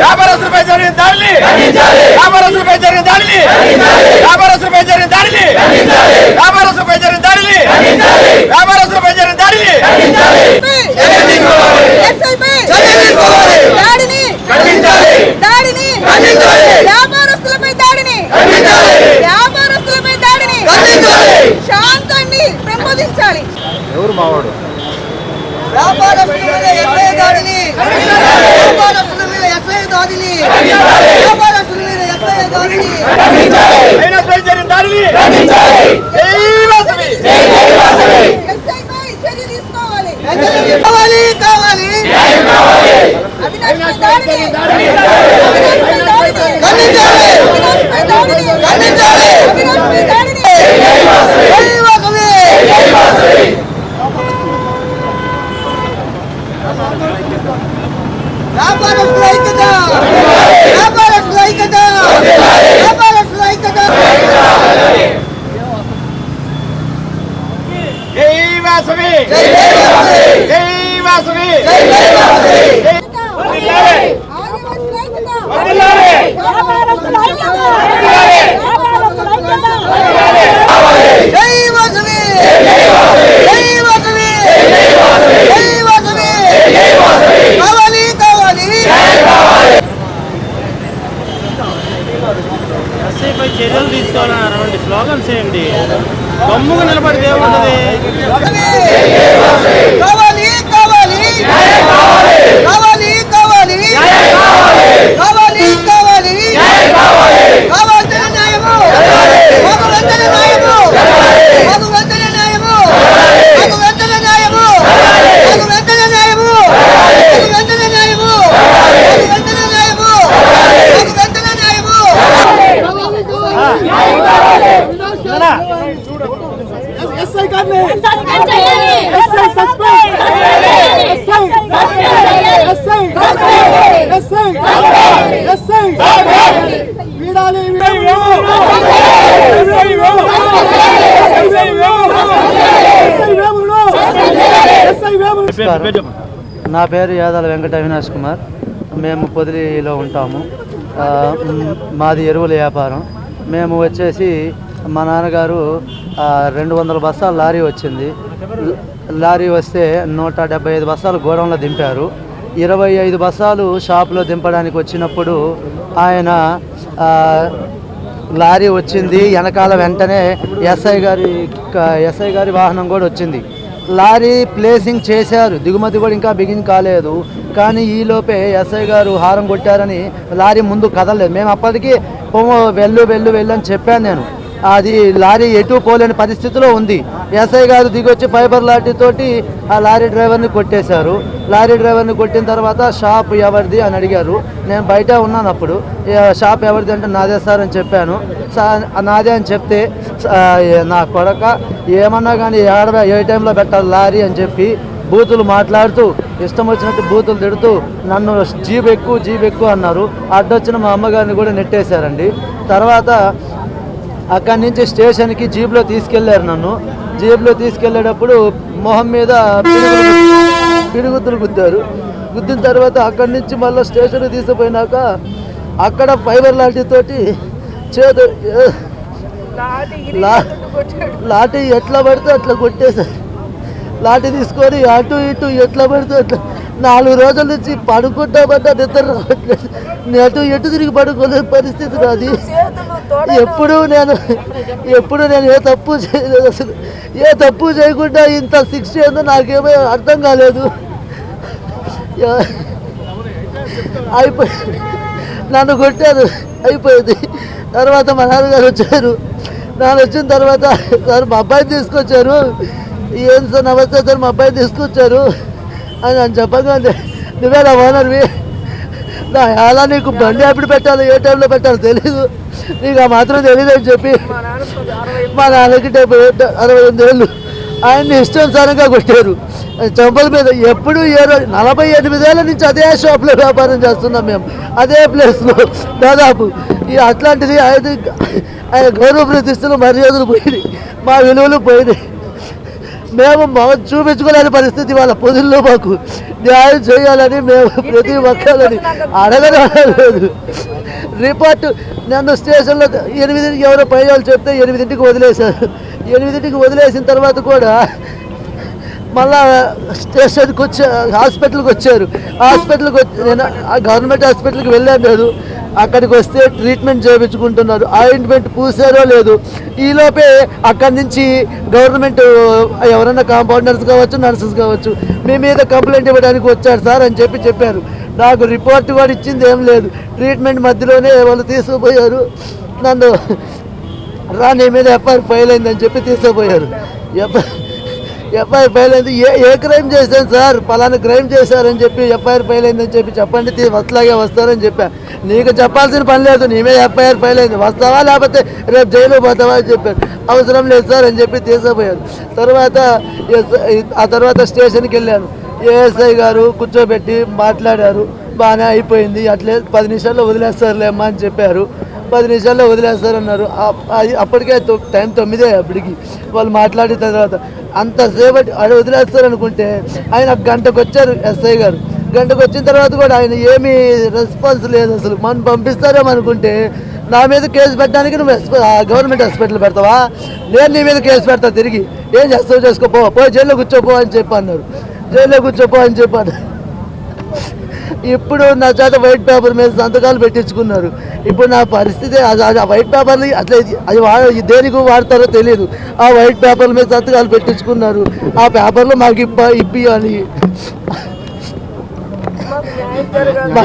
వ్యాపారస్తులపై Hey! నా పేరు యాదాల వెంకట అవినాష్ కుమార్. మేము పొదిలిలో ఉంటాము. మాది ఎరువుల వ్యాపారం. మేము వచ్చేసి మా నాన్నగారు రెండు వందల బస్తాలు లారీ వచ్చింది. లారీ వస్తే నూట డెబ్బై ఐదు బస్తాలు గోడౌన్లో దింపారు. ఇరవై ఐదు బస్తాలు షాప్లో దింపడానికి వచ్చినప్పుడు ఆయన లారీ వచ్చింది. వెనకాల వెంటనే ఎస్ఐ గారి ఎస్ఐ గారి వాహనం కూడా వచ్చింది. లారీ ప్లేసింగ్ చేశారు. దిగుమతి కూడా ఇంకా బిగిన్ కాలేదు. కానీ ఈలోపే ఎస్ఐ గారు హారం కొట్టారని లారీ ముందు కదలలేదు. మేము అప్పటికి వెళ్ళు వెళ్ళు వెళ్ళు అని చెప్పాను నేను. అది లారీ ఎటు పోలేని పరిస్థితిలో ఉంది. ఎస్ఐ గారు దిగొచ్చి ఫైబర్ లాఠీతోటి ఆ లారీ డ్రైవర్ని కొట్టేశారు. లారీ డ్రైవర్ని కొట్టిన తర్వాత షాప్ ఎవరిది అని అడిగారు. నేను బయట ఉన్నాను అప్పుడు. షాప్ ఎవరిది అంటే నాదే సార్ అని చెప్పాను. నాదే అని చెప్తే నా కొడక ఏమన్నా కానీ ఏడ ఏ టైంలో పెట్టాలి లారీ అని చెప్పి బూతులు మాట్లాడుతూ ఇష్టం వచ్చినట్టు బూతులు తిడుతూ నన్ను జీబ్ ఎక్కువ జీబ్ ఎక్కువ అన్నారు. అడ్డొచ్చిన మా అమ్మగారిని కూడా నెట్టేశారండి. తర్వాత అక్కడి నుంచి స్టేషన్కి జీప్లో తీసుకెళ్ళారు నన్ను. జీప్లో తీసుకెళ్ళేటప్పుడు మొహం మీద పిడుగుతులు గుద్దారు. గుద్దిన తర్వాత అక్కడి నుంచి మళ్ళీ స్టేషన్కి తీసుకుపోయినాక అక్కడ ఫైబర్ లాఠీతోటి చేదు లాఠీ ఎట్లా పడితే అట్లా కొట్టేశారు. లాఠీ తీసుకొని అటు ఇటు ఎట్లా పడితే అట్లా నాలుగు రోజుల నుంచి పడుకుంటా నిద్ర రావట్లేదు. నేను అటు ఎటు తిరిగి పడుకోలేని పరిస్థితి నాది. ఎప్పుడు నేను ఎప్పుడు నేను ఏ తప్పు చేయలేదు అసలు. ఏ తప్పు చేయకుండా ఇంత శిక్ష ఏందో నాకేమో అర్థం కాలేదు. యా- అయిపోయి నన్ను కొట్టారు. అయిపోయింది. తర్వాత మా నాన్నగారు వచ్చారు. నాన్న వచ్చిన తర్వాత సార్ మా అబ్బాయిని తీసుకొచ్చారు. ఏం సార్ నమస్తే సార్ మా అబ్బాయిని తీసుకొచ్చారు. అని అని చెప్పగానే నువ్వే నా ఓనర్వి నా ఎలా నీకు బండి ఎప్పుడు పెట్టాలో ఏ టైంలో పెట్టాలో తెలీదు. నీకు ఆ మాత్రం తెలియదు అని చెప్పి మా నాన్నకి డెబ్బై అరవై ఎనిమిది ఏళ్ళు. ఆయన్ని ఇష్టానుసారంగా కొట్టారు. చెంపల మీద ఎప్పుడు ఏ రోజు నలభై ఎనిమిదేళ్ళ నుంచి అదే షాప్లో వ్యాపారం చేస్తున్నాం మేము. అదే ప్లేస్లో దాదాపు ఈ అట్లాంటిది ఆయన ఆయన గౌరవ ప్రతిష్టలు మర్యాదలు పోయినాయి. మా విలువలు పోయినాయి. మేము చూపించుకోలేని పరిస్థితి వాళ్ళ పొదుల్లో మాకు. న్యాయం చేయాలని మేము ప్రతి ఒక్కరిని అడగడం లేదు. రిపోర్ట్ నన్ను స్టేషన్లో ఎనిమిది ఎవరో పై వాళ్ళు చెప్తే ఎనిమిదింటికి వదిలేశారు. ఎనిమిదింటికి వదిలేసిన తర్వాత కూడా మళ్ళా స్టేషన్కి వచ్చా హాస్పిటల్కి వచ్చారు. హాస్పిటల్కి వచ్చి నేను గవర్నమెంట్ హాస్పిటల్కి వెళ్ళాను లేదు అక్కడికి వస్తే ట్రీట్మెంట్ చేయించుకుంటున్నారు. ఆయింట్మెంట్ పూసారో లేదు. ఈలోపే అక్కడి నుంచి గవర్నమెంట్ ఎవరైనా కాంపౌండర్స్ కావచ్చు నర్సెస్ కావచ్చు మీ మీద కంప్లైంట్ ఇవ్వడానికి వచ్చారు సార్ అని చెప్పి చెప్పారు. నాకు రిపోర్ట్ కూడా ఇచ్చింది ఏం లేదు. ట్రీట్మెంట్ మధ్యలోనే వాళ్ళు తీసుకుపోయారు. నన్ను రా నీ మీద ఎఫ్ఐఆర్ ఫైల్ అయిందని చెప్పి తీసుకుపోయారు. ఎఫ్ఐఆర్ ఎఫ్ఐఆర్ ఫైల్ అయింది. ఏ ఏ క్రైమ్ చేశాను సార్? పలానా క్రైమ్ చేశారని చెప్పి ఎఫ్ఐఆర్ ఫైల్ అయిందని చెప్పి చెప్పండి వస్తలాగే వస్తారని చెప్పా. నీకు చెప్పాల్సిన పని లేదు నీ మీద ఎఫ్ఐఆర్ ఫైల్ అయింది. వస్తావా లేకపోతే రేపు జైలు పోతావా అని చెప్పారు అవసరం లేదు సార్ అని చెప్పి తీసుకుపోయాను తర్వాత ఎస్- ఆ తర్వాత స్టేషన్కి వెళ్ళాను. ఏఎస్ఐ గారు కూర్చోబెట్టి మాట్లాడారు. బాగానే అయిపోయింది. అట్లే పది నిమిషాల్లో వదిలేస్తారులేమ్మా అని చెప్పారు. పది నిమిషాల్లో వదిలేస్తారన్నారు. అది- అప్పటికే టైం తొమ్మిదే అప్పటికి వాళ్ళు మాట్లాడిన తర్వాత అంతసేపటి ఆడ వదిలేస్తారు అనుకుంటే ఆయన గంటకు వచ్చారు ఎస్ఐ గారు. గంటకు వచ్చిన తర్వాత కూడా ఆయన ఏమీ రెస్పాన్స్ లేదు అసలు. మనం పంపిస్తారేమో అనుకుంటే నా మీద కేసు పెట్టడానికి నువ్వు గవర్నమెంట్ హాస్పిటల్ పెడతావా? నేను నీ మీద కేసు పెడతా తిరిగి. ఏం చేస్తావు? చేసుకోపో పోయి జైల్లో కూర్చోపో అని చెప్పి అన్నారు జైల్లో కూర్చోపో అని చెప్పాను ఇప్పుడు నా చేత వైట్ పేపర్ మీద సంతకాలు పెట్టించుకున్నారు. ఇప్పుడు నా పరిస్థితి అది- ఆ వైట్ పేపర్లు అట్లా అది వా- దేనికి వాడతారో తెలియదు ఆ వైట్ పేపర్ల మీద సంతకాలు పెట్టించుకున్నారు. ఆ పేపర్లు మాకు ఇప్ప ఇప్పియాలి